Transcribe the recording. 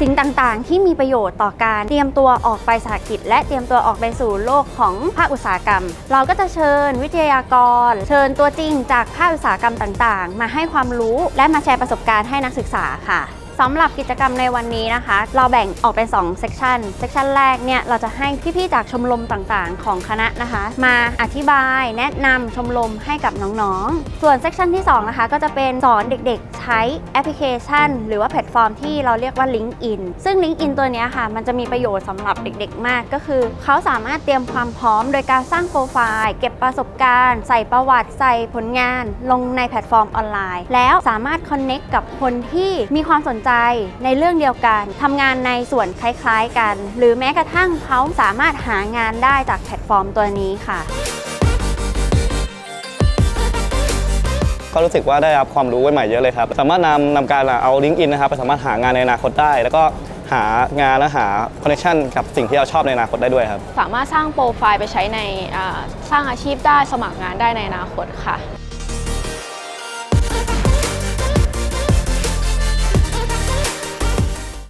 สิ่งต่าง ๆ ที่มีประโยชน์ต่อการเตรียมตัวออกไปสหกิจ และเตรียมตัวออกไปสู่โลกของภาคอุตสาหกรรม เราก็จะเชิญวิทยากร เชิญตัวจริงจากภาคอุตสาหกรรมต่าง ๆ มาให้ความรู้และมาแชร์ประสบการณ์ให้นักศึกษาค่ะ สำหรับกิจกรรมในวันนี้นะคะ เราแบ่งออกเป็น2เซกชันเซกชันแรกเนี่ยเราจะให้พี่ๆจากชมรมต่างๆ ของคณะนะคะ มาอธิบายแนะนำชมรมให้กับน้องๆ ส่วนเซกชันที่2นะคะก็จะเป็นสอนเด็กๆ ใช้แอปพลิเคชัน หรือว่าแพลตฟอร์มที่เราเรียกว่า LinkedIn ซึ่ง LinkedIn ตัวเนี้ยค่ะ มันจะมีประโยชน์สำหรับเด็กๆ มากก็คือ เขาสามารถเตรียมความพร้อมโดยการสร้างโปรไฟล์เก็บประสบการณ์ ใส่ประวัติใส่ผลงาน ลงในแพลตฟอร์มออนไลน์ แล้วสามารถคอนเน็กกับคนที่มีความสนใจในเรื่องเดียวกัน ทำงานในส่วนคล้ายๆกัน หรือแม้กระทั่งเขาสามารถหางานได้จากแพลตฟอร์มตัวนี้ค่ะก็รู้สึกว่าได้รับความรู้ใหม่ๆเยอะเลยครับ สามารถนำนำการเอาลิงก์อินนะครับไปสามารถหางานในอนาคตได้ แล้วก็หางานและหาคอนเนคชันกับสิ่งที่เราชอบในอนาคตได้ด้วยครับ สามารถสร้างโปรไฟล์ไปใช้ในอ่าสร้างอาชีพได้สมัครงานได้ในอนาคตค่ะ